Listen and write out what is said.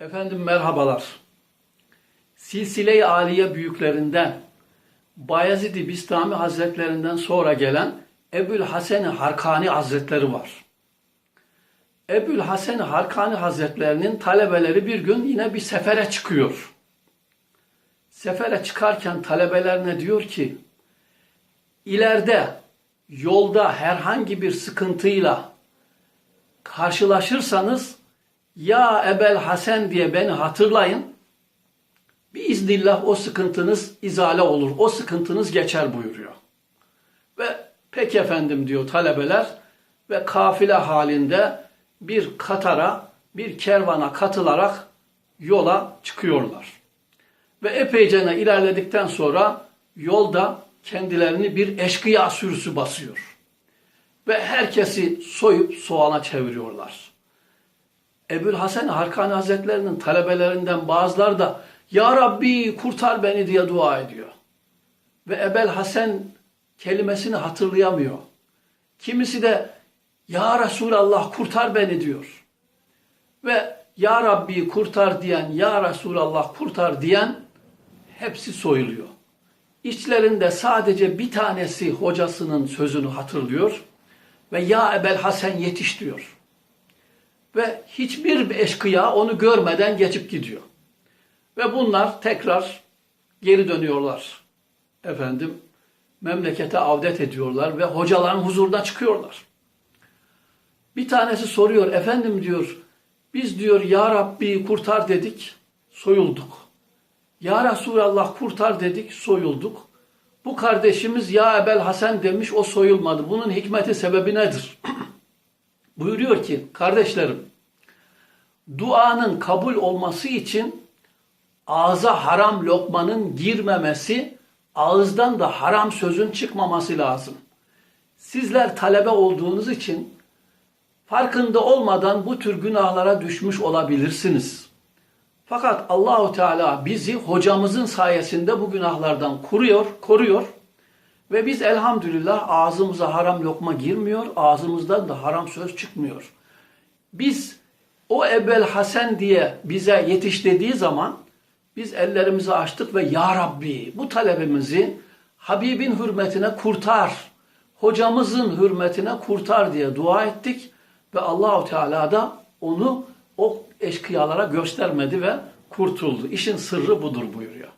Efendim merhabalar. Silsile-i Aliye büyüklerinden Bayezid-i Bistami Hazretlerinden sonra gelen Ebul Hasan-ı Harkani Hazretleri var. Ebul Hasan-ı Harkani Hazretlerinin talebeleri bir gün yine bir sefere çıkıyor. Sefere çıkarken talebelerine diyor ki, ileride yolda herhangi bir sıkıntıyla karşılaşırsanız ya Ebel Hasan diye beni hatırlayın. Biiznillah o sıkıntınız izale olur. O sıkıntınız geçer buyuruyor. Ve peki efendim diyor talebeler ve kafile halinde bir katara, bir kervana katılarak yola çıkıyorlar. Ve epeyce ilerledikten sonra yolda kendilerini bir eşkıya sürüsü basıyor. Ve herkesi soyup soğana çeviriyorlar. Ebul Hasan Harkani Hazretlerinin talebelerinden bazıları da Ya Rabbi kurtar beni diye dua ediyor. Ve Ebel Hasan kelimesini hatırlayamıyor. Kimisi de Ya Resulallah kurtar beni diyor. Ve Ya Rabbi kurtar diyen, Ya Resulallah kurtar diyen hepsi soyuluyor. İçlerinde sadece bir tanesi hocasının sözünü hatırlıyor ve Ya Ebel Hasan yetiş diyor. Ve hiçbir eşkıya onu görmeden geçip gidiyor. Ve bunlar tekrar geri dönüyorlar. Efendim memlekete avdet ediyorlar ve hocaların huzuruna çıkıyorlar. Bir tanesi soruyor, efendim diyor, biz diyor Ya Rabbi kurtar dedik, soyulduk. Ya Resulallah kurtar dedik, soyulduk. Bu kardeşimiz Ya Ebel Hasan demiş, o soyulmadı. Bunun hikmeti sebebi nedir? Buyuruyor ki, kardeşlerim, duanın kabul olması için ağza haram lokmanın girmemesi, ağızdan da haram sözün çıkmaması lazım. Sizler talebe olduğunuz için farkında olmadan bu tür günahlara düşmüş olabilirsiniz. Fakat Allahu Teala bizi hocamızın sayesinde bu günahlardan koruyor, koruyor ve biz elhamdülillah ağzımıza haram lokma girmiyor, ağzımızdan da haram söz çıkmıyor. Biz o Ebel Hasan diye bize yetiş dediği zaman biz ellerimizi açtık ve Ya Rabbi bu talebimizi Habibin hürmetine kurtar, hocamızın hürmetine kurtar diye dua ettik ve Allahu Teala da onu o eşkıyalara göstermedi ve kurtuldu. İşin sırrı budur buyuruyor.